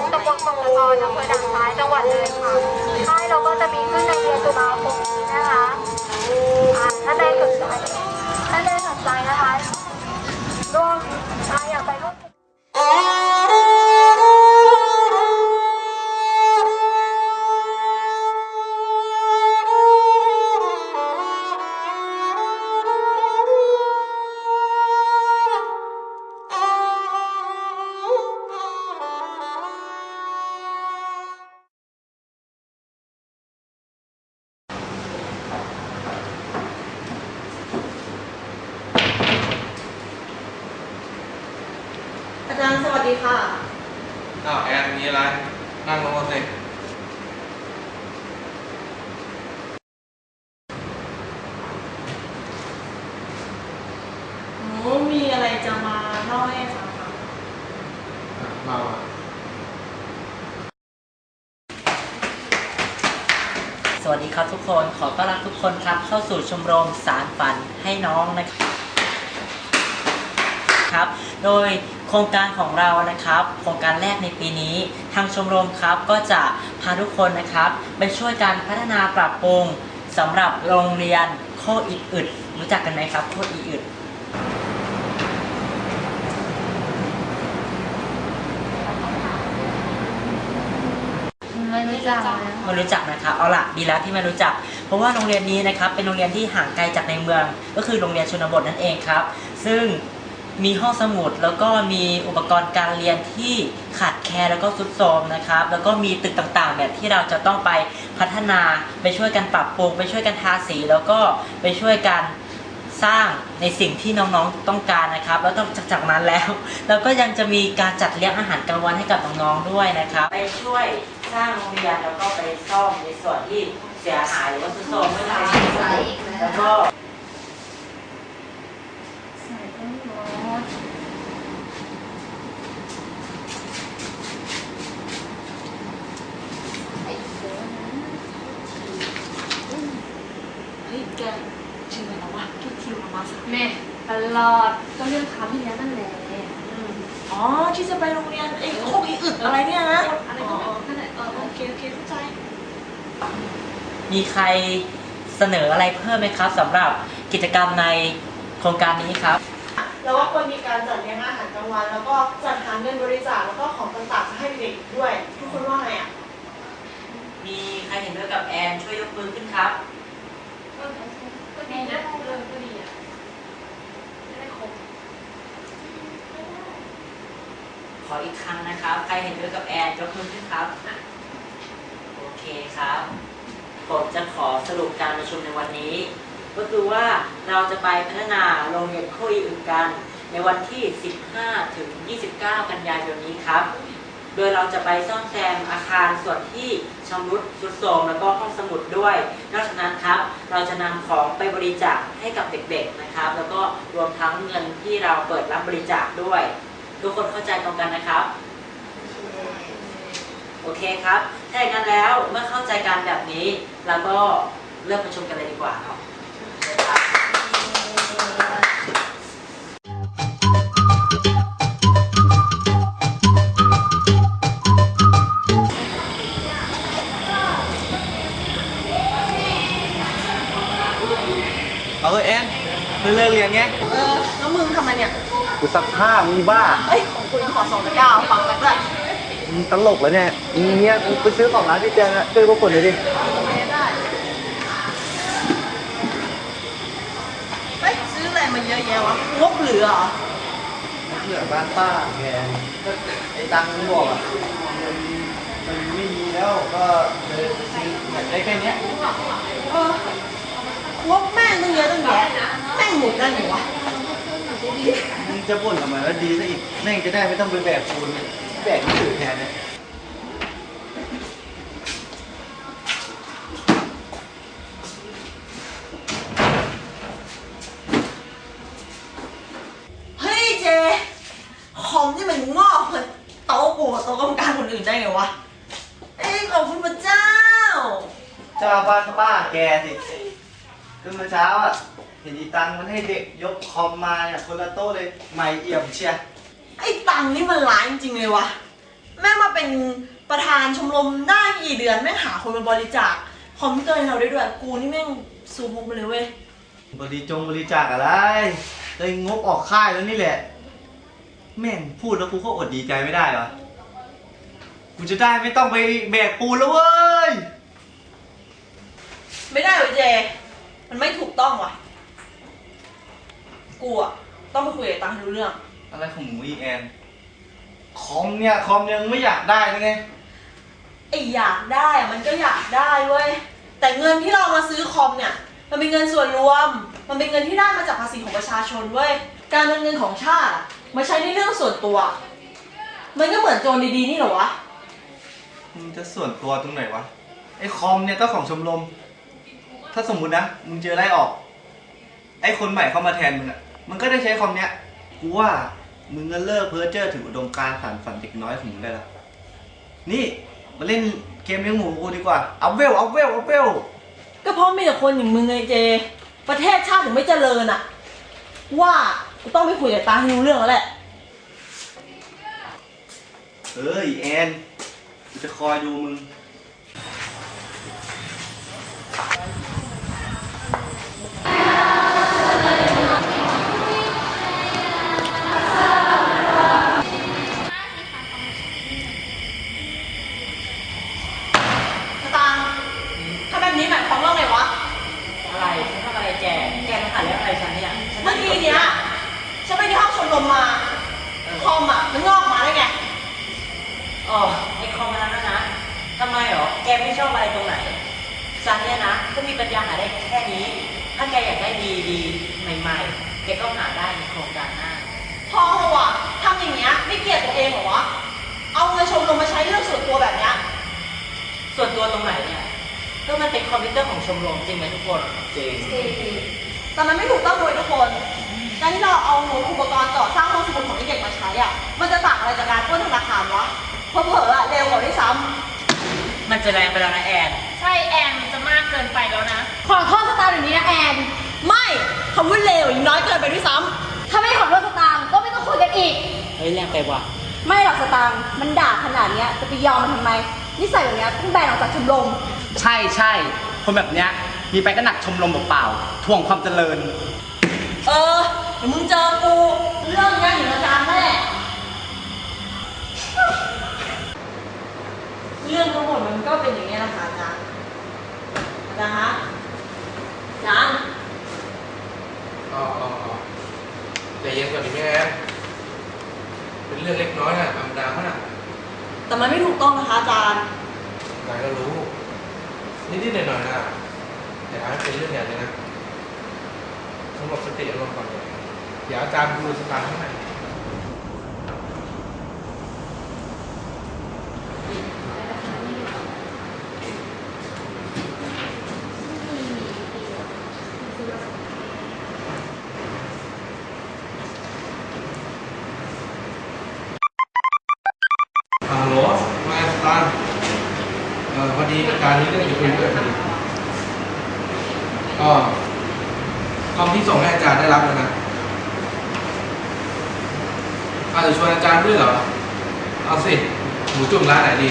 เมืองนครอำเภอด่านซ้ายจังหวัดเลยค่ะค่ายเราก็จะมีขึ้นในเดือนตุลาคมนี้นะคะอ่าถ้าได้สนใจถ้าได้สนใจนะคะร่วมอยากไป ดีค่ะ อ้าวแอนมีอะไร นั่งลงมาสิหนูมีอะไรจะมาเล่าให้ฟังค่ะ อะมาว่ะสวัสดีครับทุกคนขอต้อนรับทุกคนครับเข้าสู่ชมรมสารฝันให้น้องนะครับ ครับ โดยโครงการของเรานะครับ โครงการแรกในปีนี้ ทางชมรมครับก็จะพาทุกคนนะครับ ไปช่วยกันพัฒนาปรับปรุงสำหรับโรงเรียนโคอีอึดรู้จักกันไหมครับ โคอีอึดไม่รู้จักนะไม่รู้จักนะครับเอาล่ะดีแล้วที่ไม่รู้จัก เพราะว่าโรงเรียนนี้นะครับเป็นโรงเรียนที่ห่างไกลจากในเมือง ก็คือโรงเรียนชนบทนั่นเองครับ ซึ่ง มีห้องสมุดแล้วก็มีอุปกรณ์การเรียนที่ขาดแคลนแล้วก็ทรุดโทรมนะครับ แล้วก็มีตึกต่างๆแบบที่เราจะต้องไปพัฒนาไปช่วยกันปรับปรุง ไปช่วยกันทาสี แล้วก็ไปช่วยกันสร้างในสิ่งที่น้องๆต้องการนะครับ แล้วต้องจากจากนั้นแล้วแล้วก็ยังจะมีการจัดเลี้ยงอาหารกลางวันให้กับน้องๆด้วยนะครับไปช่วยสร้างโรงเรียนแล้วก็ไปซ่อมในส่วนที่เสียหายหรือว่าทรุดโทรมไม่ได้แล้วก็ ใส่ต้นมอส เฮ้ย แกชื่ออะไรนะวะที่คิวมาสักแม่ตลอดก็เรื่องคำที่แล้วนั่นแหละอ๋อที่จะไปโรงเรียนไอ้โคกอีอึดอะไรเนี่ยนะอะไรก็ไม่นั่นแหละเออโอเคโอเคเข้าใจ มีใครเสนออะไรเพิ่มไหมครับสำหรับกิจกรรมในโครงการนี้ครับแล้วว่าควรมีการจัดเลี้ยงอาหารกลางวัน แล้วก็จัดหาเงินบริจาคแล้วก็ของต่างๆให้เด็กๆด้วย ทุกคนว่าไงอะมีใครเห็นด้วยกับแอนช่วยยกมือขึ้นครับ ก็ดีนะเรื่อก็ดีอะจะได้ครบขออีกครั้งนะครับ ใครเห็นด้วยกับแอนยกมือขึ้นครับ โอเคครับ ผมจะขอสรุปการประชุมในวันนี้ ก็คือว่าเราจะไปพัฒนาโรงเรียนคอีอึนกัน ในวันที่ 15 ถึง 29 กันยายนนี้ครับ โดยเราจะไปซ่อมแซมอาคารส่วนที่ชำรุดทรุดโทรมแล้วก็ห้องสมุดด้วย นอกจากนั้นครับ เราจะนำของไปบริจาคให้กับเด็กๆนะครับ แล้วก็รวมทั้งเงินที่เราเปิดรับบริจาคด้วย ทุกคนเข้าใจตรงกันนะครับโอเคครับ ถ้าอย่างนั้นแล้วเมื่อเข้าใจกันแบบนี้ เราก็เริ่มประชุมกันเลยดีกว่าครับเชิญค เอาเฮ้ยแอนเพิ่งเลิกเรียนไงเออแล้วมึงทำไมเนี่ยกูซักผ้ามึงบ้าเอ้ยของคุณขอสองตะกร้าฟังกันด้วยมึงตลกแล้วเนี่ยมึงเนี่ยมึงไปซื้อของร้านพี่แจงอะช่วยพวกคนหน่อยดิเฮ้ยซื้ออะไรมาเยอะแยะวะงบเหลือเหรอเหลือบ้านป้าแกไอ้ตังค์มึงบอกอะมันมันไม่มีแล้วก็เลยซื้ออยากได้แค่เนี้ย เออ งบแม่งตั้งเยอะตั้งแยะแม่งหมุนได้ไงวะมึงจะบ่นทำไมแล้วดีซะอีกแม่งจะได้ไม่ต้องไปแบกปูนแบกหนังสือแทนเนี่ยเฮ้ยเจคอมนี่มันงอกเลยโต๊ะกูกับโต๊ะกรรมการคนอื่นได้ไงวะเอ้ยขอบคุณพระเจ้า เจ้าบ้านป้าแกสิ คือเมื่อเช้าอะเห็นอีตังมันให้เด็กยกคอมมาเนี่ยคนละโต๊ะเลยใหม่เอี่ยมเชียร์ไอ้ตังค์นี่มันร้ายจริงๆเลยวะแม่งมาเป็นประธานชมรมได้กี่เดือนแม่งหาคนมาบริจาคคอมพิวเตอร์ให้เราได้ด้วย กูนี่แม่งซูมไปเลยเว้ยบริจงบริจาคอะไรเลยงบออกค่ายแล้วนี่แหละ แม่งพูดแล้วกูก็อดดีใจไม่ได้วะกูจะได้ไม่ต้องไปแบกปูนแล้วเว้ย ไม่ได้เว้ยเจ มันไม่ถูกต้องว่ะ กูอะต้องไปคุยกับตังค์ให้รู้เรื่อง อะไรของหมูอีแอนคอมเนี่ยคอมยังไม่อยากได้เลยไงไออยากได้อะมันก็อยากได้เว้ย แต่เงินที่เรามาซื้อคอมเนี่ย มันเป็นเงินส่วนรวม มันเป็นเงินที่ได้มาจากภาษีของประชาชนเว้ย การเป็นเงินของชาติอะมาใช้ในเรื่องส่วนตัว มันก็เหมือนโจรดีๆนี่เหรอวะ มึงจะส่วนตัวตรงไหนวะไอ้คอมเนี่ยเจ้าของชมรม ถ้าสมมุตินะมึงเจอไล่ออก ไอ้คนใหม่เข้ามาแทนมึงอะมันก็ได้ใช้คอมเนี้ยกูว่ามึงก็เลิกเพ้อเจ้อถึงอุดมการณ์ฝันฝันเด็กน้อยของมึงได้แล้วนี่มาเล่นเกมเลี้ยงหมูกูดีกว่าเอาเวลเอาเวลเอาเวลก็เพราะมีแต่คนอย่างมึงไงเจ ประเทศชาติถึงไม่เจริญอะว่ากูต้องไปคุยกับตาให้รู้เรื่องแล้วแหละ เอ้ยแอนกูจะคอยดูมึง ไอคอมนั้นนะนะทำไมหรอ แกไม่ชอบอะไรตรงไหนฉันเนี่ยนะ ก็มีปัญญาหาได้แค่นี้ ถ้าแกอยากได้ดีดีๆใหม่ๆ แกก็หาได้ในโครงการหน้า พอเหรอวะทำอย่างเงี้ยไม่เกลียดตัวเองเหรอวะ เอาเงินชมรมมาใช้เรื่องส่วนตัวแบบเนี้ย ส่วนตัวตรงไหนเนี่ย ก็มันเป็นคอมพิวเตอร์ของชมรมจริงไหมทุกคน จริง แต่มันไม่ถูกต้องเลยทุกคนการที่เราเอาอุปกรณ์ก่อสร้างห้องสมุดของเด็กๆมาใช้อะ มันจะต่างอะไรจากการปล้นธนาคารวะ เผลอๆอะเร็วกว่าด้วยซ้มันจะแรงไปแล้วนะแอนใช่แอนมันจะมากเกินไปแล้วนะ ขอโทษสตางค์เดี๋ยวนี้นะแอนำไม่คำว่าเร็วยังน้อยเกินไปด้วยซ้ถ้าไม่ขอโทษสตางค์ก็ไม่ต้องคุยกันอีก เฮ้ยแรงไปว่ะไม่หรอกสตางค์มันด่าขนาดเนี้ยจะไปยอมมันทำไมนิสัยแบบเนี้ยต้องแบนออกจากชมรมใช่ใช่คนแบบเนี้ยมีไปก็หนักชมรมเปล่าๆถ่วงความเจริญำเออเดี๋ยวมึงเจอกูเรื่องเนี้ยอยู่ในการแน่ ก็เป็นอย่างนี้ยนะคะอาจารย์อาจารย์คะอาจารย์อ๋ออ๋ออ๋อใจเย็นก่อนดิแม่แอนเป็นเรื่องเล็กน้อยนะธรรมดามากแต่มันไม่ถูกต้องนะคะอาจารย์นายก็รู้ นิดๆหน่อยๆนะแต่ถ้าเป็นเรื่องใหญ่เลยนะสงบสติอารมณ์ก่อนเลยอย่าอาจารย์ดูสตางค์ข้างใน คอมที่ส่งให้อาจารย์ได้รับแล้วนะอาจจะชวนอาจารย์ด้วยเหรอ เอาสิ หมูจุ่มร้านไหนดี